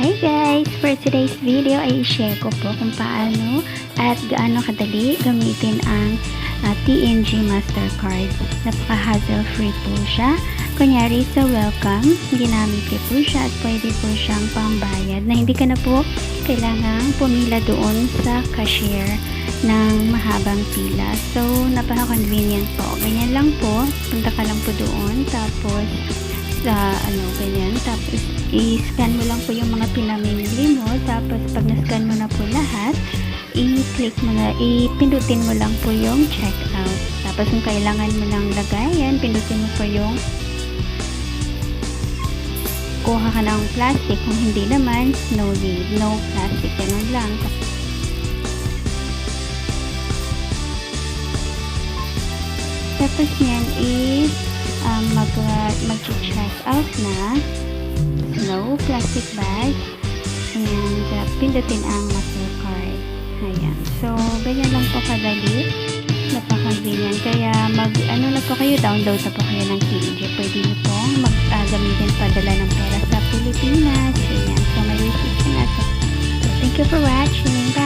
Hi guys! For today's video ay share ko po kung paano at gaano kadali gamitin ang ah, TNG Mastercard. Napaka-hassle free po siya. Kunyari sa welcome, ginamit ko po siya at pwede po siyang pambayad na hindi ka na po kailangang pumila doon sa cashier ng mahabang pila. So, napaka-convenient po. Ganyan lang po. Punta ka lang po doon. Tapos, sa ano, ganyan. Tapos, i-scan mo lang po yung mga pinamimili mo. Tapos, pag na-scan mo na po lahat, i-click mo na, ipindutin mo lang po yung checkout. Tapos, kung kailangan mo ng lagayan, pindutin mo po yung kuha ka ng plastic. Kung hindi naman, no need. No plastic. Ganun lang. Tapos yan is mag, mag-check out na. No plastic bag. And uh, pindutin ang Mastercard. Ayan. So, ganyan lang po kadali. Napaka-convenient. Kaya mag, ano na po kayo, download na po kayo ng TNG. Pwede nyo po mag, uh, gamitin padala ng pera sa Pilipinas. Ayan. So, may receipt na. So, thank you for watching.